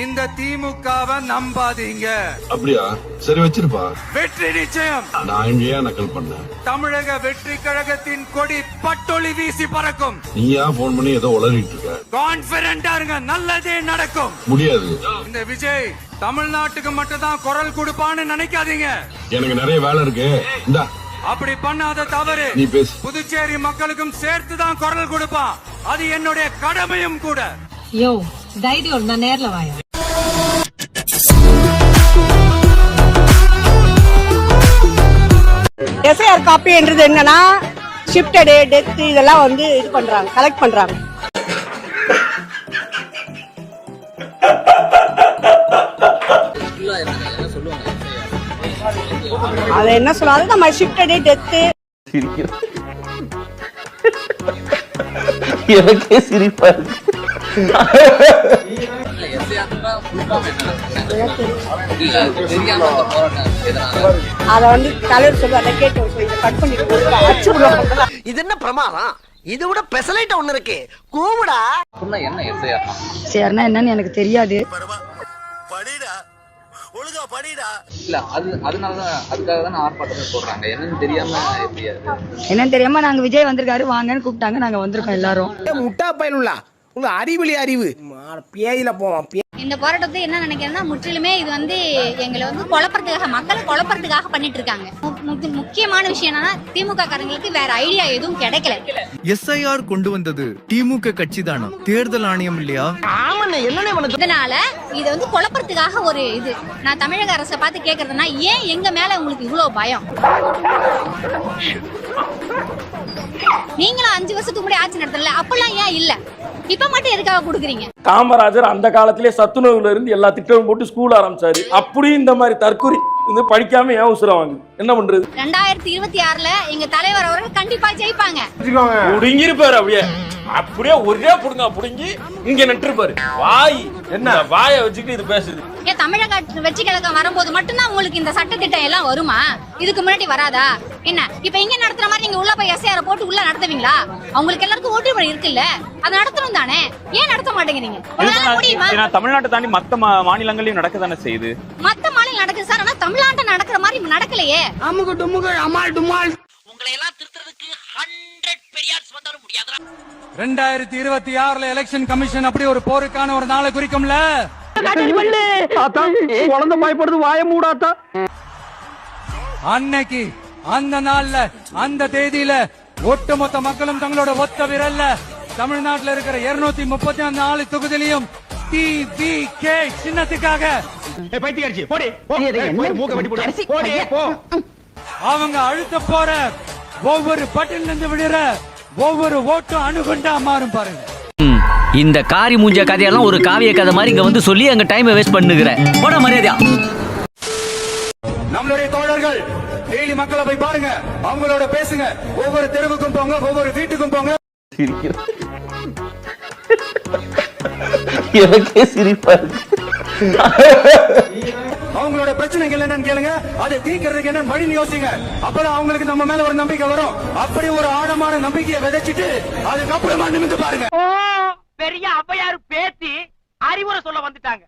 இந்த திமுகவை நம்பாதீங்க. அப்படியா? சரி வச்சிருப்பா. வெற்றி நிச்சயம். நான் எங்கேயா நக்கல் பண்ணேன். தமிழக வெற்றி கழகத்தின் கொடி பட்டொளி வீசி பறக்கும். நீயா போன் பண்ணி ஏதோ உளறிட்டு இருக்க. கான்பிடண்டா இருங்க நல்லதே நடக்கும். முடியாது. இந்த விஜய் தமிழ்நாட்டுக்கு மட்டும் தான் குரல் கொடுப்பான்னு நினைக்காதீங்க. எனக்கு நிறைய வேலை இருக்கு. இந்தா. அப்படி பண்ணாத தவறு. நீ பேசு. புதுச்சேரி மக்களுக்கும் சேர்த்து தான் குரல் கொடுப்பான். அது என்னுடைய கடமையும் கூட. யோ தைரியம் இருந்தா நேர்ல வாயா? எஸ்ஐஆர் காப்பின்றது என்னன்னா ஷிஃப்டடு டெத் இதெல்லாம் வந்து இது பண்றாங்க கலெக்ட் பண்றாங்க. அது என்ன சொல்லுவாங்க நம்ம ஷிஃப்டடு டெத்து எனக்கே சிரிப்பா இருக்கு. அதை வந்து தலைவர் சொல்லுவாங்க கேட்டு சொல்லி கட் பண்ணிட்டு இது என்ன பிரமாதம்? இது விட பெசலைட் ஒண்ணு இருக்கு. கூவுடா. சரினா என்னன்னு எனக்கு தெரியாது. படிடா. ஒழுங்கா படிடா. இல்ல அது அதனாலதான் அதுக்காக தான் ஆர்ப்பாட்டமே போடுறாங்க. என்னன்னு தெரியாம எப்படி அது? என்னன்னு தெரியாம நாங்க விஜய் வந்திருக்காரு வாங்கன்னு கூப்பிட்டாங்க நாங்க வந்திருக்கோம் எல்லாரும். முட்டா பயனுள்ளா? உங்க அறிவிலி அறிவு. பேயில போவான் இந்த போராட்டத்தை என்ன நினைக்கிறேன்னா முற்றிலுமே இது வந்து எங்களை வந்து குழப்பறதுக்காக மக்களை குழப்பறதுக்காக பண்ணிட்டு இருக்காங்க முக்கியமான விஷயம் என்னன்னா திமுக காரங்களுக்கு வேற ஐடியா எதுவும் கிடைக்கல. எஸ்ஐஆர் கொண்டு வந்தது திமுக கட்சி தானா தேர்தல் ஆணையம் இல்லையா? இதனால இது வந்து குழப்பறதுக்காக ஒரு இது. நான் தமிழக அரசை பார்த்து கேக்குறதுன்னா ஏன் எங்க மேல உங்களுக்கு இவ்வளவு பயம்? நீங்களும் அஞ்சு வருஷத்துக்கு முன்னாடி ஆட்சி நடத்தல அப்பெல்லாம் ஏன் இல்ல? இப்ப மட்டும் எதுக்காக கொடுக்குறீங்க? காமராஜர் அந்த காலத்திலே சத்துணவுல இருந்து எல்லா திட்டமும் போட்டு ஸ்கூல் ஆரம்பிச்சாரு. அப்படியும் இந்த மாதிரி தற்கொலை. வந்து படிக்காம ஏன் உசுரம் வாங்குது? என்ன பண்றது? ரெண்டாயிரத்தி இருபத்தி ஆறுல எங்க தலைவர் அவர்கள் கண்டிப்பா ஜெயிப்பாங்க. புடுங்கிருப்பாரு அப்படியே. அப்படியே ஒரே புடுங்க புடுங்கி இங்க நட்டுருப்பாரு வாய் என்ன? வாயை வச்சுக்கிட்டு இது பேசுது. ஏன் தமிழக வெற்றி கழகம் வரும்போது மட்டும்தான் உங்களுக்கு இந்த சட்டத்திட்டம் எல்லாம் வருமா? இதுக்கு முன்னாடி வராதா? என்ன? இப்ப இங்க நடத்துற மாதிரி நீங்க உள்ள போய் எஸ்ஐஆர் போட்டு உள்ள நடத்துவீங்களா? அவங்களுக்கு எல்லாருக்கும் ஓட்டு முறை இருக்குல்ல. அதை நடத்தணும் தானே? ஏன் நடத்த மாட்டேங்கிறீங்க? தமிழ்நாட்டை தாண்டி மத்த மாநிலங்களையும் நடக்க தானே செய்யுது. தமிழ்நாட்டை நடக்கிற மாதிரி நடக்கலையே. அமுகு டுமுகு அமால் டுமால். உங்களை எல்லாம் திருத்துறதுக்கு ஹண்ட்ரட் பெரியார்ஸ் வந்தாலும் முடியாதுடா. ரெண்டாயிரத்தி இருபத்தி ஆறுல எலெக்ஷன் கமிஷன் அப்படி ஒரு போருக்கான ஒரு நாளை குறிக்கும்ல? குழந்தை பயப்படுது வாய மூடாத்தா அன்னைக்கு அந்த நாள்ல அந்த தேதியில ஒட்டுமொத்த மக்களும் தங்களோட ஒத்த விரல்ல தமிழ்நாட்டுல இருக்கிற இருநூத்தி முப்பத்தி நாலு தொகுதியிலையும் கே சின்னத்துக்காக. அவங்க அழுத்த போற ஒவ்வொரு பட்டியல இருந்து விடுற ஒவ்வொரு ஓட்டும் அணுகுண்டா மாறும் பாருங்க. இந்த காரி மூஞ்ச கதையெல்லாம் ஒரு காவிய கதை மாதிரி இங்க வந்து சொல்லி அங்க டைமை வேஸ்ட் பண்ணுகிற. போட மரியாதையா. நம்மளுடைய தோழர்கள் டெய்லி மக்களை போய் பாருங்க. அவங்களோட பேசுங்க. ஒவ்வொரு தெருவுக்கும் போங்க ஒவ்வொரு வீட்டுக்கும் போங்க. எனக்கே சிரிப்பா இருக்கு. அவங்களோட பிரச்சனைகள் என்னன்னு கேளுங்க. அதை தீர்க்கறதுக்கு என்ன வழி யோசிங்க. அப்பதான் அவங்களுக்கு நம்ம மேல ஒரு நம்பிக்கை வரும். அப்படி ஒரு ஆழமான நம்பிக்கையை விதைச்சிட்டு அதுக்கப்புறமா நிமிந்து பாருங்க. பெரிய அவ்வையார் பேத்தி அறிவுரை சொல்ல வந்துட்டாங்க.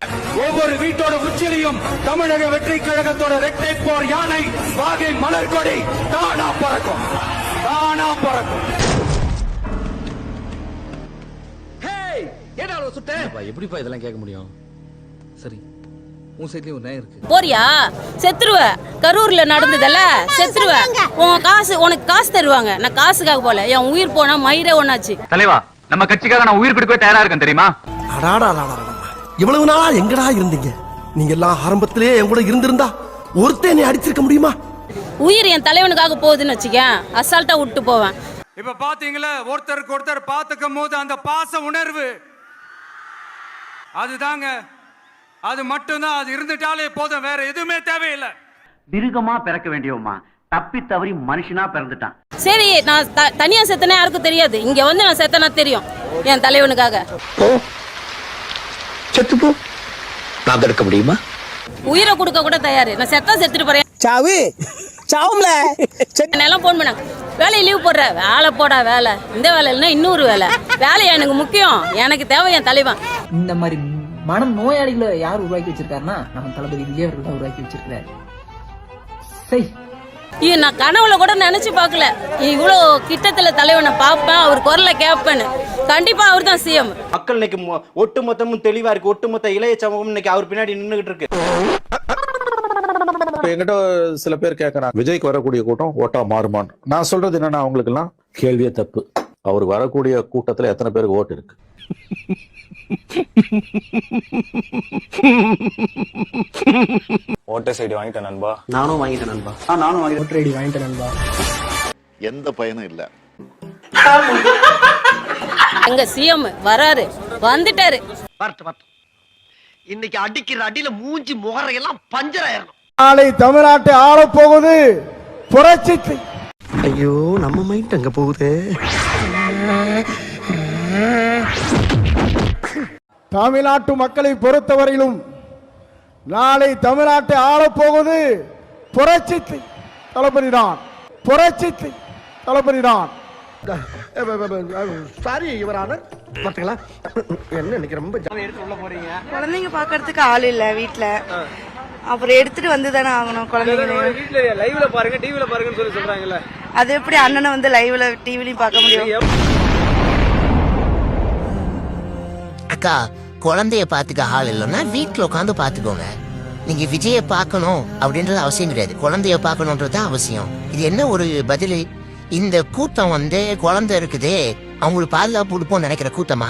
ஒவ்வொரு வீட்டோட உச்சிலையும் தமிழக வெற்றி கழகத்தோட ரெட்டை போர் யானை வாகை மலர் கொடி தானா பறக்கும். தானா பறக்கும். எப்படிப்பா இதெல்லாம் கேட்க முடியும்? சரி உன் சைட்லயும் ஒரு நேரம் இருக்கு. போறியா? செத்துருவ. கரூர்ல நடந்ததல்ல. செத்துருவ. உன் காசு உனக்கு காசு தருவாங்க. நான் காசுக்காக போல என் உயிர் போனா மயிரே ஒண்ணாச்சு. தலைவா நம்ம கட்சிக்காக நான் உயிர் கொடுக்கவே தயாரா இருக்கேன் தெரியுமா? அடாடா இவ்வளவு நாளா எங்கடா இருந்தீங்க? நீங்க எல்லாம் ஆரம்பத்திலே என் கூட இருந்திருந்தா ஒருத்தன் நீ அடிச்சிருக்க முடியுமா? உயிர் என் தலைவனுக்காக போகுதுன்னு வச்சுக்கேன். அசால்ட்டா விட்டு போவேன். இப்ப பாத்தீங்களா? ஒருத்தருக்கு ஒருத்தர் பாத்துக்கும் போது அந்த பாச உணர்வு அதுதாங்க. அது மட்டும்தான் அது இருந்துட்டாலே போதும் வேற எதுவுமே தேவையில்லை. மிருகமா பிறக்க வேண்டியவமா தப்பி தவறி மனுஷனா பிறந்துட்டான். சரி நான் த- தனியா செத்தனே யாருக்கும் தெரியாது. இங்க வந்து நான் செத்தனா தெரியும் என் தலைவனுக்காக. செத்து போ. நான் தடுக்க முடியுமா? உயிரை கொடுக்க கூட தயாரு. நான் செத்தா செத்துட்டு போறேன். சாவு. சாவும்ல. எல்லாம் போன் பண்ணாங்க வேலையை லீவ் போடுற. வேலை போடா வேலை. இந்த வேலை இல்லைன்னா இன்னொரு வேலை. வேலை எனக்கு முக்கியம். எனக்கு தேவை என் தலைவன். இந்த மாதிரி மனம் நோயாளிகளை யார் உருவாக்கி வச்சிருக்காருன்னா நம்ம தளபதி விஜய் அவர்கள் தான் உருவாக்கி வச்சிருக்காரு சரி இது நான் கனவுல கூட நினைச்சு பார்க்கல. இவ்வளோ கிட்டத்துல தலைவனை பார்ப்பேன் அவர் குரலை கேட்பேன்னு. கண்டிப்பா அவர் தான் சிஎம் மக்கள் இன்னைக்கு ஒட்டுமொத்தமும் தெளிவா இருக்கு. ஒட்டுமொத்த இளைய சமூகம் இன்னைக்கு அவர் பின்னாடி நின்னுகிட்டு இருக்கு. என்கிட்ட சில பேர் கேட்கறாங்க விஜய்க்கு வரக்கூடிய கூட்டம் ஓட்டா மாறுமான்னு. நான் சொல்றது என்னன்னா அவங்களுக்கெல்லாம் கேள்வியே தப்பு. அவர் வரக்கூடிய கூட்டத்துல எத்தனை பேருக்கு ஓட்டு இருக்கு? ஓட்டர் சைடு வாங்கிட்டேன் நண்பா. நானும் வாங்கிட்டேன் நண்பா. நானும் வாங்கி ஓட்டர் ஐடி வாங்கிட்டேன் நண்பா. எந்த பயனும் இல்ல. எங்க சிஎம் வராரு. வந்துட்டாரு. பார்த்து பார்த்து இன்னைக்கு அடிக்கிற அடியில மூஞ்சி முகரையெல்லாம் பஞ்சர் ஆயிரணும். நாளை தமிழ்நாட்டை ஆளப் போகுது புரட்சி ஐயோ நம்ம மைண்ட் அங்க போகுது. தமிழ்நாட்டு மக்களை பொறுத்தவரையிலும் நாளை தமிழ்நாட்டை ஆளப் போகுது புரட்சி தளபதி தான். புரட்சி தளபதி தான். சாரி இவரான பார்த்தீங்களா என்ன இன்னைக்கு ரொம்ப குழந்தைங்க பாக்குறதுக்கு ஆள் இல்ல வீட்ல. அப்புறம் எடுத்துட்டு வந்து தானே ஆகணும் குழந்தைங்க லைவ்ல பாருங்க டிவில பாருங்கன்னு சொல்லி சொல்றாங்கல்ல. அது எப்படி அண்ணனை வந்து லைவ்ல டிவிலையும் பார்க்க முடியும்? அக்கா குழந்தைய பாத்துக்க ஆள் இல்லைன்னா வீட்டுல உட்காந்து பாத்துக்கோங்க நீங்க விஜய பார்க்கணும் அப்படின்றது அவசியம் கிடையாது. குழந்தைய பார்க்கணுன்றது தான் அவசியம். இது என்ன ஒரு பதில்? இந்த கூட்டம் வந்து குழந்தை இருக்குதே அவங்களுக்கு பாதுகாப்பு கொடுப்போம் நினைக்கிற கூட்டமா?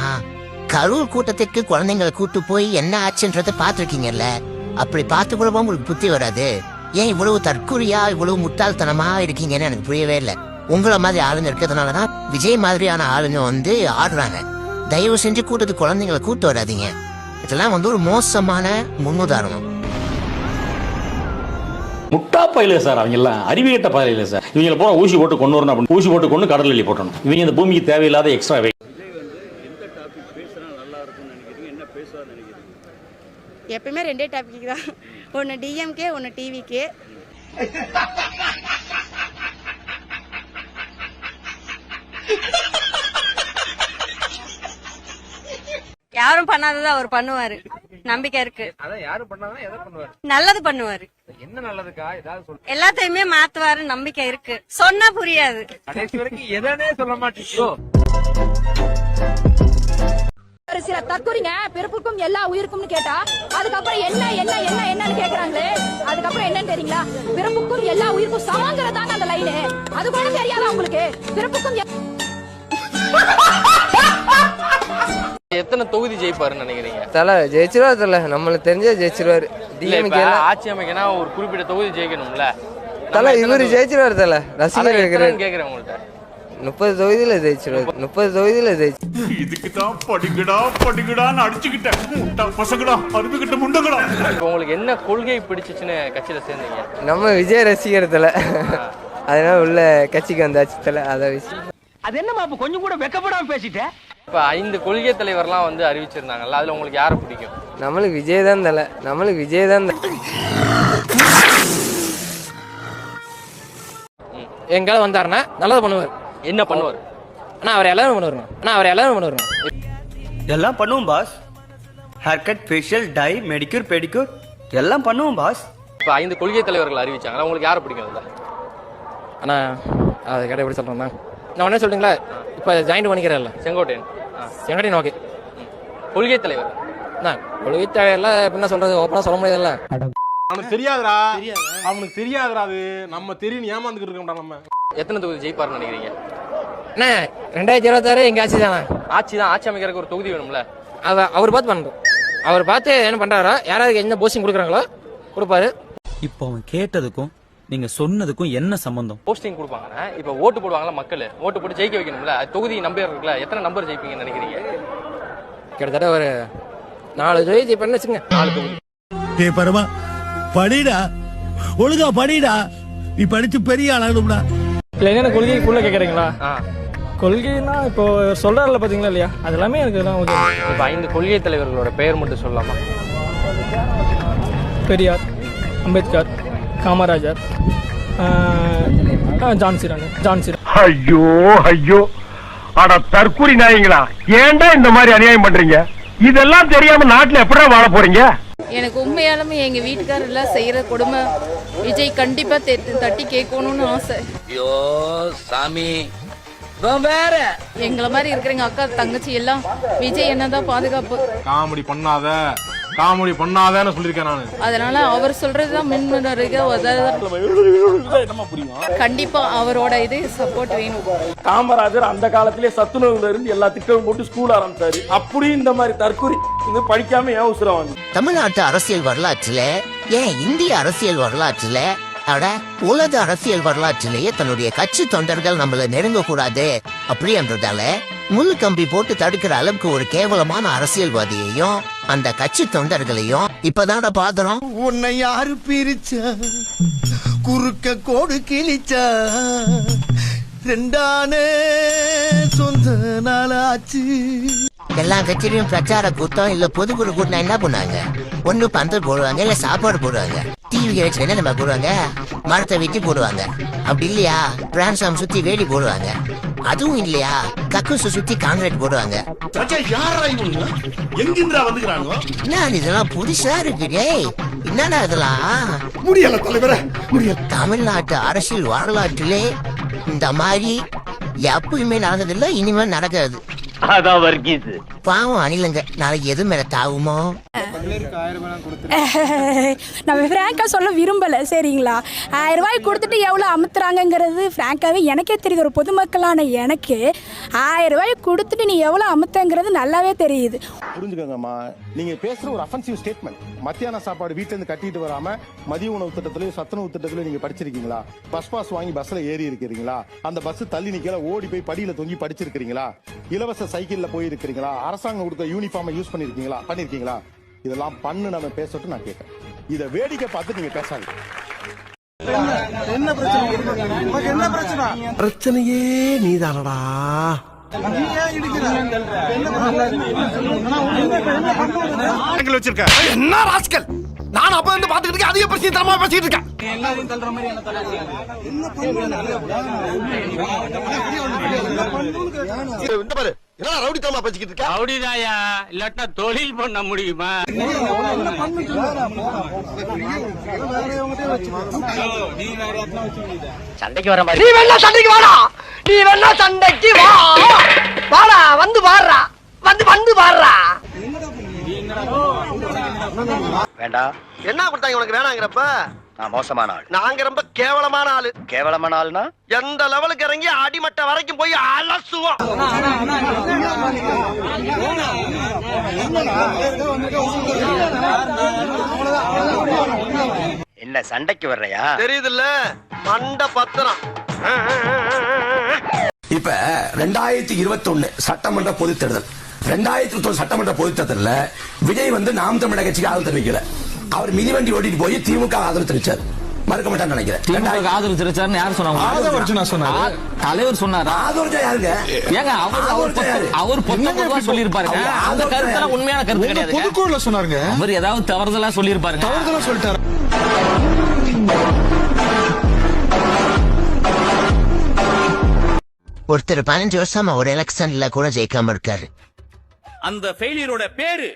கரூர் கூட்டத்துக்கு குழந்தைங்களை கூட்டு போய் என்ன ஆச்சுன்றத பாத்திருக்கீங்கல்ல அப்படி பார்த்து கூட உங்களுக்கு புத்தி வராது? ஏன் இவ்வளவு தற்கொலையா இவ்வளவு முட்டாள்தனமா இருக்கீங்கன்னு எனக்கு புரியவே இல்லை. உங்களை மாதிரி ஆளுங்க இருக்கிறதுனாலதான் விஜய் மாதிரியான ஆளுங்க வந்து ஆடுறாங்க. தயவு செஞ்சு கூட்டத்துக்கு குழந்தைங்களை கூட்டு வராதீங்க. இதெல்லாம் வந்து ஒரு மோசமான முன்னுதாரணம். முட்டா பயில சார் அவங்க எல்லாம் அறிவியட்ட பயில சார். இவங்களை போன ஊசி போட்டு கொண்டு வரணும் அப்படின்னு ஊசி போட்டு கொண்டு கடல் வெளியே போட்டணும். இவங்க இந்த பூமிக்கு தேவையில்லாத எக்ஸ்ட்ரா எப்பயுமே ரெண்டே டாபிக் தான். ஒன்னு டிஎம்கே ஒன்னு டிவிகே யாரும் பண்ணாததை அவர் பண்ணுவாரு. நம்பிக்கை இருக்கு. நல்லது பண்ணுவாரு. எல்லாத்தையுமே மாத்துவாரு நம்பிக்கை இருக்கு. சொன்னா புரியாது. கடைசி வரைக்கும் எதனே சொல்ல மாட்டீங்களோ ஒரு சில தற்கொலைங்க. பிறப்புக்கும் எல்லா உயிருக்கும்னு கேட்டா அதுக்கப்புறம் என்ன என்ன என்ன என்னன்னு கேக்குறாங்களே அதுக்கப்புறம் என்னன்னு தெரியுங்களா? பிறப்புக்கும் எல்லா உயிருக்கும் சமங்கிறதாங்க அந்த லைனு அது கூட தெரியாதா உங்களுக்கு? பிறப்புக்கும் எத்தனை தொகுதி ஜெயிப்பாருன்னு நினைக்கிறீங்க? தல ஜெயிச்சிருவாரு தல. நம்மளுக்கு தெரிஞ்ச ஜெயிச்சிருவாரு. ஆட்சி அமைக்கனா ஒரு குறிப்பிட்ட தொகுதி ஜெயிக்கணும்ல. தல இவரு ஜெயிச்சிருவாரு தல. ரசிகர் கேக்குறேன் உங்கள்ட்ட. முப்பது தொகுதியில ஜெயிச்சிருவாரு முப்பது தொகுதியில ஜெயிச்சு இதுக்கு தான் படிக்கடா படிக்கடான்னு அடிச்சுக்கிட்டேன் பசங்கடா அருமைக்கிட்ட முண்டங்கடா. இப்ப உங்களுக்கு என்ன கொள்கை பிடிச்சிச்சுன்னு கட்சியில சேர்ந்தீங்க? நம்ம விஜய் ரசிகர் தல அதனால உள்ள கட்சிக்கு வந்தாச்சு தல அதை வச்சு. அது என்னமா அப்ப கொஞ்சம் கூட வெக்கப்படாம பேசிட்டேன் இப்ப ஐந்து கொள்கை தலைவர்லாம் வந்து அறிவிச்சிருந்தாங்கல்ல அதுல உங்களுக்கு யாரை பிடிக்கும்? நம்மளுக்கு விஜய் தான் தல. நம்மளுக்கு விஜய் தான் தல. எங்கால வந்தாருன்னா நல்லது பண்ணுவார். என்ன பண்ணுவார்? ஆனா அவர் எல்லாரும் பண்ணுவாருண்ணா. ஆனா அவர் எல்லாரும் பண்ணுவாருண்ணா. எல்லாம் பண்ணுவோம் boss hair cut facial dye manicure pedicure எல்லாம் பண்ணுவோம் பாஸ் இப்ப ஐந்து கொள்கை தலைவர்கள் அறிவிச்சாங்களா? உங்களுக்கு யாரை பிடிக்கும் அதுல? அண்ணா அது கடை எப்படி சொல்றேன்னா நான் என்ன சொல்றீங்களா? இப்ப ஜாயின் பண்ணிக்கிறேன்ல செங்கோட்டையன். ஆ. செங்கடி நோக்கி கொள்கை தலைவர். அண்ணா கொள்கை தேவையில்ல என்ன சொல்றது? ஓப்பனா சொல்ல முடியாதுல்ல. அவனுக்கு தெரியாதுடா. அவனுக்கு தெரியாதுடா அது. நம்ம தெரியும் ஏமாந்துக்கிட்டு இருக்கோம்டா நம்ம. எத்தனை தொகுதி ஜெயிப்பாருன்னு நினைக்கிறீங்க? அண்ணா ரெண்டாயிரத்தி இருபத்தாறு எங்க ஆட்சி தானே? ஆட்சி தான் ஆட்சி அமைக்கிறதுக்கு ஒரு தொகுதி வேணும்ல? அவ அவர் பார்த்து பண்ணுறோம் அவர் பார்த்து என்ன பண்றாரோ யாராவது என்ன போஸ்டிங் கொடுக்குறாங்களோ கொடுப்பாரு. இப்போ அவன் கேட்டதுக்கும் நீங்க சொன்னதுக்கும் என்ன சம்பந்தம்? போஸ்டிங் கொடுப்பாங்கன்னா இப்ப ஓட்டு போடுவாங்கல்ல மக்கள். ஓட்டு போட்டு ஜெயிக்க வைக்கணும்ல. அது தொகுதி நம்பர் இருக்குல்ல. எத்தனை நம்பர் ஜெயிப்பீங்கன்னு நினைக்கிறீங்க? கிட்டத்தட்ட ஒரு நாலு தொகுதி பண்ணு வச்சுங்க நாலு தொகுதி. டே பரமா படிடா. ஒழுங்கா படிடா. நீ படிச்சு பெரிய ஆளாகணும்டா. இல்லை என்னென்ன கொள்கை ஃபுல்லாக கேட்குறீங்களா கொள்கைன்னா இப்போ சொல்றாருல பாத்தீங்களா இல்லையா? அது எல்லாமே எனக்கு எல்லாம் ஓகே. இப்ப ஐந்து கொள்கை தலைவர்களோட பெயர் மட்டும் சொல்லலாமா? பெரியார் அம்பேத்கர் காமராஜர் ஜான்சிரான் ஜான்சிரான் ஐயோ ஐயோ. அட தற்கூரி நாயங்களா. ஏன்டா இந்த மாதிரி அநியாயம் பண்றீங்க? இதெல்லாம் தெரியாம நாட்டுல எப்படா வாழ போறீங்க? எனக்கு உண்மையாலுமே எங்க வீட்டுக்காரெல்லாம் செய்யற கொடுமை விஜய் கண்டிப்பா தட்டி கேட்கணும்னு ஆசை. ஐயோ சாமி. வேற. எங்களை மாதிரி இருக்கிற எங்க அக்கா தங்கச்சி எல்லாம் விஜய் என்னதான் பாதுகாப்பு. காமெடி பண்ணாத. காமெடி பண்ணாதன்னு சொல்லியிருக்கேன் நானு. அதனால அவர் சொல்றதுதான் மின்மருக கண்டிப்பா அவரோட இது சப்போர்ட் வேணும். காமராஜர் அந்த காலத்திலே சத்துணவுல இருந்து எல்லா திட்டமும் போட்டு ஸ்கூல் ஆரம்பிச்சாரு. அப்படியும் இந்த மாதிரி தற்கொலை இது படிக்காம ஏன் உசுரம் வாங்க தமிழ்நாட்டு அரசியல் வரலாற்றுல ஏன் இந்திய அரசியல் வரலாற்றுல அட உலக அரசியல் வரலாற்றிலேயே தன்னுடைய கட்சி தொண்டர்கள் நம்மள நெருங்க கூடாது அப்படின்றதால முள் கம்பி போட்டு தடுக்கிற அளவுக்கு ஒரு கேவலமான அரசியல்வாதியையும் அந்த கட்சி தொண்டர்களையும் இப்பதான பாக்குறோம் உன்னை யாரு பிரிச்சா? குறுக்க கோடு கிழிச்சா? ரெண்டானே சொந்த நாளாச்சு. எல்லா கட்சியிலும் பிரச்சார கூட்டம் இல்ல பொதுக்குழு கூட்டம் என்ன பண்ணுவாங்க? ஒண்ணு பந்தல் போடுவாங்க இல்ல சாப்பாடு போடுவாங்க. டிவி வச்சு என்ன நம்ம போடுவாங்க? மரத்தை வெட்டி போடுவாங்க. அப்படி இல்லையா? டிரான்ஸ்ஃபார்ம் சுத்தி வேலி போடுவாங்க. அதுவும் இல்லையா? கக்கூசு சுத்தி காங்கிரீட் போடுவாங்க. யாரா இவங்க? எங்கிருந்தா வந்துக்கிறாங்க என்ன இதெல்லாம் புதுசா இருக்கு டேய் என்னடா இதெல்லாம்? முடியல தலைவரே முடியல. தமிழ்நாட்டு அரசியல் வரலாற்றிலே இந்த மாதிரி எப்பயுமே நடந்ததில்லை இனிமே நடக்காது. பாவம் அணிலுங்க நாளைக்கு எது மேல தாவுமோ? நம்ம ஃப்ராங்காக சொல்ல விரும்பலை சரிங்களா? ஆயிரம் ரூபாய் கொடுத்துட்டு எவ்வளோ அமுத்துறாங்கங்கிறது ஃப்ராங்காகவே எனக்கே தெரியுது. ஒரு பொதுமக்களான எனக்கு ஆயிரம் ரூபாய் கொடுத்துட்டு நீ எவ்வளோ அமுத்தங்கிறது நல்லாவே தெரியுது. புரிஞ்சுக்கோங்கம்மா. நீங்க பேசுற ஒரு அஃபென்சிவ் ஸ்டேட்மெண்ட் மத்தியான சாப்பாடு வீட்ல இருந்து கட்டிட்டு வராம மதிய உணவு திட்டத்திலயும் சத்துணவு திட்டத்திலயும் நீங்க படிச்சிருக்கீங்களா? பஸ் பாஸ் வாங்கி பஸ்ல ஏறி இருக்கிறீங்களா? அந்த பஸ் தள்ளி நிக்கல ஓடி போய் படியில தொங்கி படிச்சிருக்கீங்களா இலவச சைக்கிள்ல போயிருக்கிறீங்களா? அரசாங்கம் கொடுத்த யூனிஃபார்மை யூஸ் பண்ணிருக்கீங்களா? பண்ணிருக்கீங்களா? இதெல்லாம் பண்ணு நம்ம பேசட்டும் நான் கேட்கறேன். இத வேடிக்கை பார்த்து நீங்க பேசாதீங்க. பிரச்சனையே நீதானடா. வச்சிருக்க. என்ன ராஸ்கல் நான் அப்ப வந்து பாத்துக்கிட்டு இருக்கேன் அதிக பிரச்சனை தரமா பேசிட்டு இருக்கேன். இந்த பாரு. என்ன ரவுடித்தனமா பேசிக்கிட்டு இருக்க? அப்படிதாயா இல்லாட்டா தொழில் பண்ண முடியுமா? சண்டைக்கு வர மாதிரி. நீ வேணா சண்டைக்கு வாடா. நீ வேணா சண்டைக்கு வா. வாடா வந்து பாடுறா. வந்து வந்து பாடுறா. வேண்டாம் என்ன கொடுத்தாங்க உனக்கு வேணாங்கிறப்ப? நான் மோசமான ஆள். நாங்க ரொம்ப கேவலமான ஆளு. கேவலமான ஆள்னா? எந்த லெவலுக்கு இறங்கி அடிமட்ட வரைக்கும் போய் அலசுவோம். என்ன சண்டைக்கு வர்றையா? தெரியுதுல்ல மண்ட பத்திரம். இப்ப ரெண்டாயிரத்தி இருபத்தி ஒண்ணு சட்டமன்ற பொதுத் தேர்தல். ரெண்டாயிரத்தி இருபத்தி சட்டமன்ற பொதுத் தேர்தல்ல விஜய் வந்து நாம் தமிழக கட்சிக்கு ஆதரவு தெரிவிக்கல. அவர் மிதிவண்டி ஓட்டிட்டு போய் திமுக ஆதரவு தெரிவிச்சார் மறுக்க மாட்டான்னு நினைக்கிறேன். ஆதரவு தெரிவிச்சாருன்னு யார் சொன்னாங்க? தலைவர் சொன்னாரா? ஆதரவு யாருங்க? ஏங்க அவர் அவர் அவர் பொதுவா சொல்லியிருப்பாருங்க. அந்த கருத்து உண்மையான கருத்து கிடையாது சொன்னாருங்க. அவர் ஏதாவது தவறுதலா சொல்லியிருப்பாருங்க. தவறுதலா சொல்லிட்டாரு? ஒருத்தர் பதினஞ்சு வருஷமா ஒரு எலெக்ஷன்ல கூட ஜெயிக்காம இருக்காரு. அந்த ஃபெயிலியரோட பேரு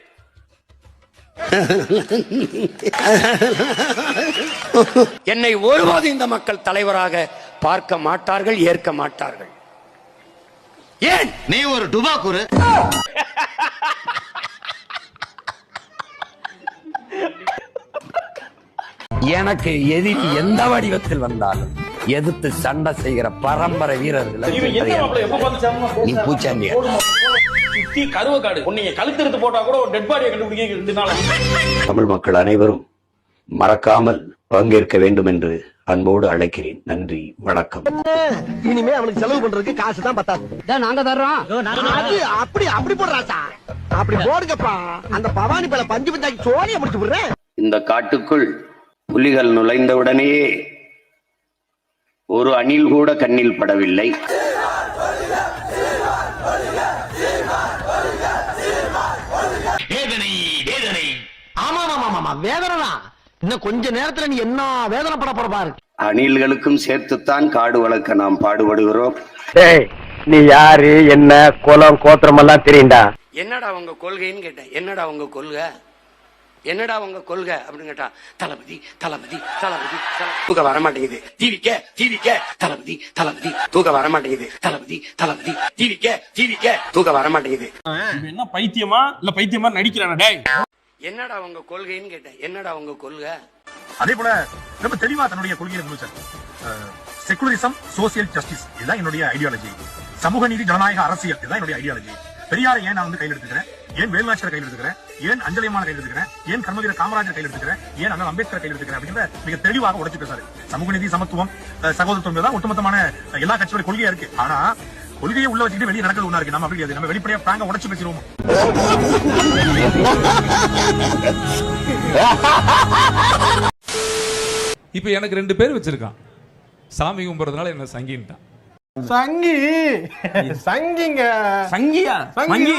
என்னை ஒருபோது இந்த மக்கள் தலைவராக பார்க்க மாட்டார்கள் ஏற்க மாட்டார்கள். ஏன்? நீ ஒரு டுபாக்குரு எனக்கு எதிரி எந்த வடிவத்தில் வந்தாலும் எதிர்த்து சண்டை செய்கிற பரம்பரை வீரர்கள் நீ பூச்சாண்டியா? சுத்தி கருவக்காடு உன்னைய கழுத்தெடுத்து போட்டா கூட ஒரு டெட் பாடியை கண்டுபிடிக்க ரெண்டு நாள்? தமிழ் மக்கள் அனைவரும் மறக்காமல் பங்கேற்க வேண்டும் என்று அன்போடு அழைக்கிறேன். நன்றி வணக்கம். இனிமே அவனுக்கு செலவு பண்றதுக்கு காசு தான் பத்தாது நாங்க தர்றோம். அது அப்படி அப்படி போடுறாசா அப்படி போடுங்கப்பா. அந்த பவானி பல பஞ்சு பஞ்சாக்கி சோழிய முடிச்சு விடுறேன். இந்த காட்டுக்குள் புலிகள் நுழைந்தவுடனேயே ஒரு அணில் கூட கண்ணில் படவில்லை. ஆமா ஆமா ஆமா வேதனை தான் இன்னும் கொஞ்ச நேரத்துல நீ என்ன வேதனைப்பட போற பாரு. அணில்களுக்கும் சேர்த்துத்தான் காடு வளர்க்க நாம் பாடுபடுகிறோம். நீ யாரு என்ன குலம் கோத்திரம் எல்லாம் தெரியுண்டா என்னடா உங்க கொள்கைன்னு கேட்டேன். என்னடா உங்க கொள்கை? என்னடா உங்க கொள்கை அப்படின்னு கேட்டா தளபதி தளபதி தளபதி. தூக்க வர மாட்டேங்குது. டிவிக்க டிவிக்க தளபதி தளபதி. தூக்க வர மாட்டேங்குது. தளபதி தளபதி. டிவிக்க டிவிக்க தூக்க வர மாட்டேங்குது. என்ன பைத்தியமா? இல்ல பைத்தியமா நடிக்கிறானா டேய். என்னடா உங்க கொள்கைன்னு கேட்டேன். என்னடா உங்க கொள்கை? அதே போல ரொம்ப தெளிவா தன்னுடைய கொள்கையை முடிச்சார் செகுலரிசம் சோசியல் ஜஸ்டிஸ் இதுதான் என்னுடைய ஐடியாலஜி சமூக நீதி ஜனநாயக அரசியல் இதுதான் என்னுடைய ஐடியாலஜி பெரியாரை ஏன் நான் வந்து கையில் எடுத்துக்கிறேன்? ஏன் வேலுநாச்சியார் கையில் எடுத்துக்கிறேன்? ஏன் அஞ்சலியமான கையில் எடுத்துக்கிறேன்? ஏன் கர்மவீர காமராஜர் கையில் எடுத்துக்கிறேன்? ஏன் அண்ணல் அம்பேத்கர் கையில் எடுத்துக்கிறேன் அப்படிங்கிற மிக தெளிவாக உடைச்சு பேசாரு சமூக நீதி சமத்துவம் சகோதரத்துவம் தான் ஒட்டுமொத்தமான எல்லா கட்சியோட கொள்கையா இருக்கு. ஆனா கொள்கையை உள்ள வச்சுட்டு வெளியே நடக்கிறது ஒண்ணா இருக்கு. நம்ம அப்படி நம்ம வெளிப்படையா பிராங்க உடச்சு பேசிடுவோம்? இப்ப எனக்கு ரெண்டு பேர் வச்சிருக்கான். சாமி கும்புறதுனால என்ன சங்கின்ட்டான். சங்கி. சங்கிங்க. சங்கியா? சங்கி.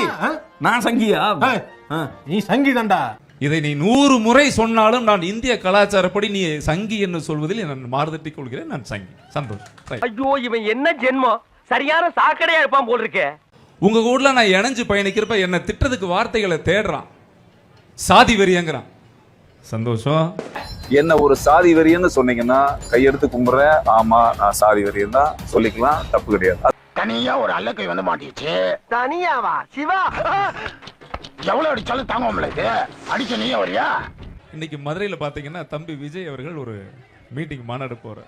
நான் சங்கியா? நீ சங்கி தான்டா இதை நீ நூறு முறை சொன்னாலும் நான் இந்திய கலாச்சாரப்படி நீ சங்கி என்று சொல்வதில் நான் மாறுதட்டிக் கொள்கிறேன். நான் சங்கி. சந்தோஷம். ஐயோ இவன் என்ன ஜென்மம்? சரியான சாக்கடையா இருப்பான் போல் இருக்கே உங்க கூட நான் இணைஞ்சு பயணிக்கிறப்ப என்ன திட்டத்துக்கு வார்த்தைகளை தேடுறான். சாதி வெறியங்கிறான். சந்தோஷம். என்ன ஒரு சாதி வெறியன்னு சொன்னீங்கன்னா கையெடுத்து கும்பிடுறேன் ஆமா நான் சாதி வெறியன் தான். சொல்லிக்கலாம் தப்பு கிடையாது. தனியா ஒரு அல்லக்கை வந்து மாட்டிச்சு தனியாவா? சிவா? எவ்வளவு அடிச்சாலும் தாங்க முடியாது அடிச்ச நீ வரியா? இன்னைக்கு மதுரையில பாத்தீங்கன்னா தம்பி விஜய் அவர்கள் ஒரு மீட்டிங் மாநாடு போற.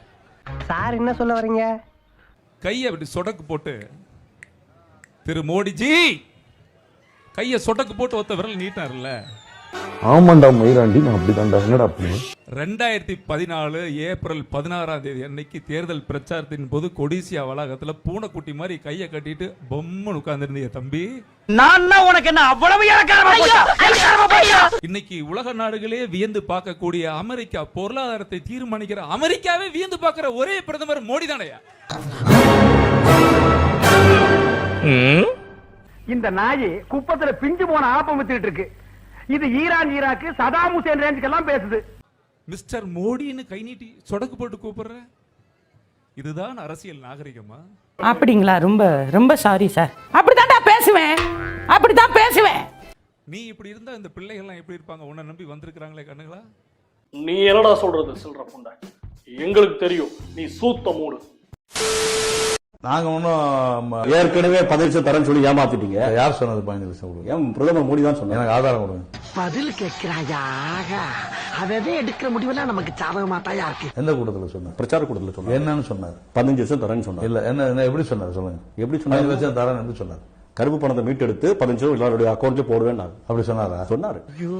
சார் என்ன சொல்ல வரீங்க? கையை அப்படி சொடக்கு போட்டு திரு மோடிஜி! கையை சொடக்கு போட்டு ஒத்த விரல் நீட்டார்ல ஆமாண்டா மயிராண்டி நான் அப்படிதான்டா. என்னடா அப்படி? ரெண்டாயிரத்தி பதினாலு ஏப்ரல் பதினாறாம் தேதி அன்னைக்கு தேர்தல் பிரச்சாரத்தின் போது கொடிசியா வளாகத்துல பூனைக்குட்டி மாதிரி கையை கட்டிட்டு பொம்முன்னு உட்கார்ந்திருந்தீங்க தம்பி. நான் உனக்கு என்ன அவ்வளவு இன்னைக்கு உலக நாடுகளே வியந்து பார்க்கக்கூடிய அமெரிக்கா பொருளாதாரத்தை தீர்மானிக்கிற அமெரிக்காவே வியந்து பார்க்கிற ஒரே பிரதமர் மோடி தானையா இந்த நாய் குப்பத்துல பிஞ்சு போன ஆப்பம் வித்துட்டு இருக்கு. இது ஈரான் ஈராக்கு சதாம் ஹுசேன் ரேஞ்சுக்கெல்லாம் பேசுது. மிஸ்டர் மோடின்னு கை நீட்டி சொடக்கு போட்டு கூப்பிடுற? இதுதான் அரசியல் நாகரிகமா? அப்படிங்களா? ரொம்ப ரொம்ப சாரி சார் அப்படித்தான்டா பேசுவேன். அப்படித்தான் பேசுவேன். நீ இப்படி இருந்தா இந்த பிள்ளைகள்லாம் எப்படி இருப்பாங்க? உன்னை நம்பி வந்திருக்கிறாங்களே கண்ணுங்களா? நீ என்னடா சொல்றது சில்ற புண்டை? எங்களுக்கு தெரியும் நீ சூத்த மூடு. நாங்க ஒன்றும் ஏற்கனவே பதவி லட்சம் தரேன்னு சொல்லி ஏமாத்திட்டீங்க. யார் சொன்னது பதினஞ்சு லட்சம் கொடுங்க ஏன் பிரதமர் மோடி தான் சொன்னாங்க எனக்கு ஆதாரம் கொடுங்க. பதில் கேட்கிறாயா? அதே எடுக்கிற முடிவெல்லாம் நமக்கு சாதகமா தான் இருக்கு எந்த கூட்டத்தில் சொன்னார்? பிரச்சார கூட்டத்தில் சொன்னார். என்னன்னு சொன்னார்? பதினஞ்சு லட்சம் தரேன்னு சொன்னார். இல்ல என்ன என்ன எப்படி சொன்னார் சொல்லுங்க. எப்படி சொன்னார்? லட்சம் தரேன் எப்படி சொன்னார்? கருப்பு பணத்தை மீட்டெடுத்து பதினஞ்சு லட்சம் எல்லாருடைய அக்கௌண்ட்ல போடுவேன் அப்படி சொன்னாரா? சொன்னாரு. ஐயோ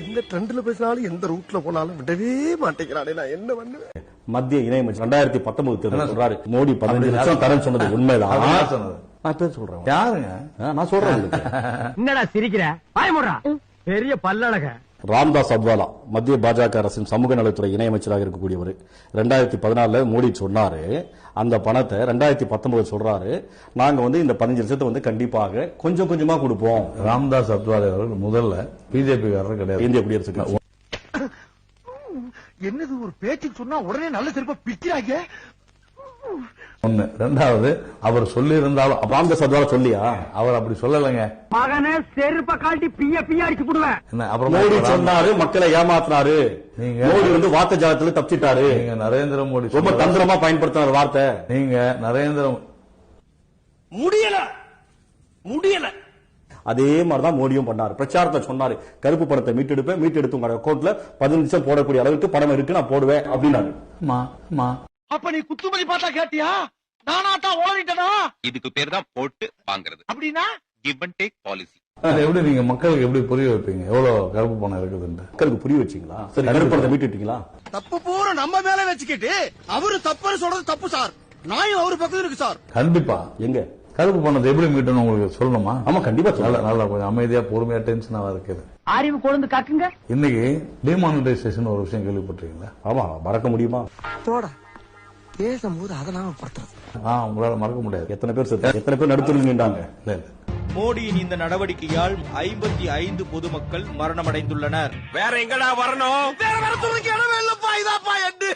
எந்த ட்ரெண்ட்ல பேசினாலும் எந்த ரூட்ல போனாலும் விடவே மாட்டேங்கிறானே நான் என்ன பண்ணுவேன்? மத்திய இணையமைச்சர் ரெண்டாயிரத்தி பத்தொன்பது தேர்தல் சொல்றாரு. மோடி பதினஞ்சு லட்சம் தரேன்னு சொன்னது உண்மைதான். சொன்னது? நான் பேர் சொல்றேன். யாருங்க? நான் சொல்றேன். என்னடா சிரிக்கிற? பயமுறா பெரிய பல்லழக. ராம்தாஸ் அத்வாலா மத்திய பாஜக அரசின் சமூக நலத்துறை இணையமைச்சராக இருக்கக்கூடியவர். ரெண்டாயிரத்தி பதினாலுல மோடி சொன்னாரு அந்த பணத்தை ரெண்டாயிரத்தி பத்தொன்பது சொல்றாரு. நாங்க வந்து இந்த பதினஞ்சு லட்சத்தை வந்து கண்டிப்பாக கொஞ்சம் கொஞ்சமா கொடுப்போம். ராம்தாஸ் அத்வாலே அவர்கள் முதல்ல பிஜேபி கிடையாது. இந்திய குடியரசுக்கு என்னது ஒரு பேச்சுக்கு சொன்னா உடனே நல்ல திருப்ப பிக்கிறாங்க ஒண்ணு. ரெண்டாவது அவர் சொல்லி இருந்தாலும் ராம்தாஸ் அத்வாலா சொல்லியா? அவர் அப்படி சொல்லலைங்க. மகனே செருப்ப காட்டி பிய பிய அடிச்சு போடுவேன். என்ன அப்புறம் மோடி சொன்னாரு மக்களை ஏமாத்தினாரு. மோடி வந்து வார்த்தை ஜாலத்துல தப்பிச்சிட்டாரு. நீங்க நரேந்திர மோடி ரொம்ப தந்திரமா பயன்படுத்தினார் வார்த்தை. நீங்க நரேந்திர முடியல. முடியல. அதே மாதிரிதான் மோடியும் பண்ணாரு. பிரச்சாரத்தை சொன்னாரு. கருப்பு பணத்தை மீட்டெடுப்பேன் மீட்டெடுத்து உங்க அக்கௌண்ட்ல பதினஞ்சு லட்சம் போடக்கூடிய அளவுக்கு பணம் இருக்கு நான் போடுவேன் அப்படின்னாரு. அப்ப நீ குத்துமதி பார்த்தா கேட்டியா? நானா தான் ஓடிட்டனா? இதுக்கு பேர் தான் போட்டு வாங்குறது. அப்படின்னா? கிவ் அண்ட் டேக் பாலிசி எப்படி நீங்க மக்களுக்கு எப்படி புரிய வைப்பீங்க? எவ்வளவு கருப்பு பணம் இருக்குதுன்னு மக்களுக்கு புரிய வச்சீங்களா? சரி கருப்பு பணத்தை மீட்டுட்டீங்களா தப்பு பூரா நம்ம மேல வச்சுக்கிட்டு அவரு தப்புன்னு சொல்றது தப்பு சார். நாயும் அவரு பக்கத்துல இருக்கு சார். கண்டிப்பா. எங்க? கருப்பு பணத்தை எப்படி மீட்டணும் உங்களுக்கு சொல்லணுமா? ஆமா கண்டிப்பா நல்ல நல்லா கொஞ்சம் அமைதியா பொறுமையா டென்ஷனாவா இருக்குது அறிவு கொழுந்து காக்குங்க. இன்னைக்கு டிமானிட்டைசேஷன் ஒரு விஷயம் கேள்விப்பட்டிருக்கீங்களா? ஆமா மறக்க முடியுமா? போட பேசும்போது அதெல்லாம் படுத்துறது. ஆ உங்களால மறக்க முடியாது. எத்தனை பேர் செத்து எத்தனை பேர் நடுத்தருவில் நின்றாங்க? இல்ல இல்ல. மோடியின் இந்த நடவடிக்கையால் ஐம்பத்தி ஐந்து பொதுமக்கள் மரணமடைந்துள்ளனர். வேற எங்கடா வரணும்? வேற வர துணிக்கு இடமே இல்லப்பா இதாப்பா எட்டு.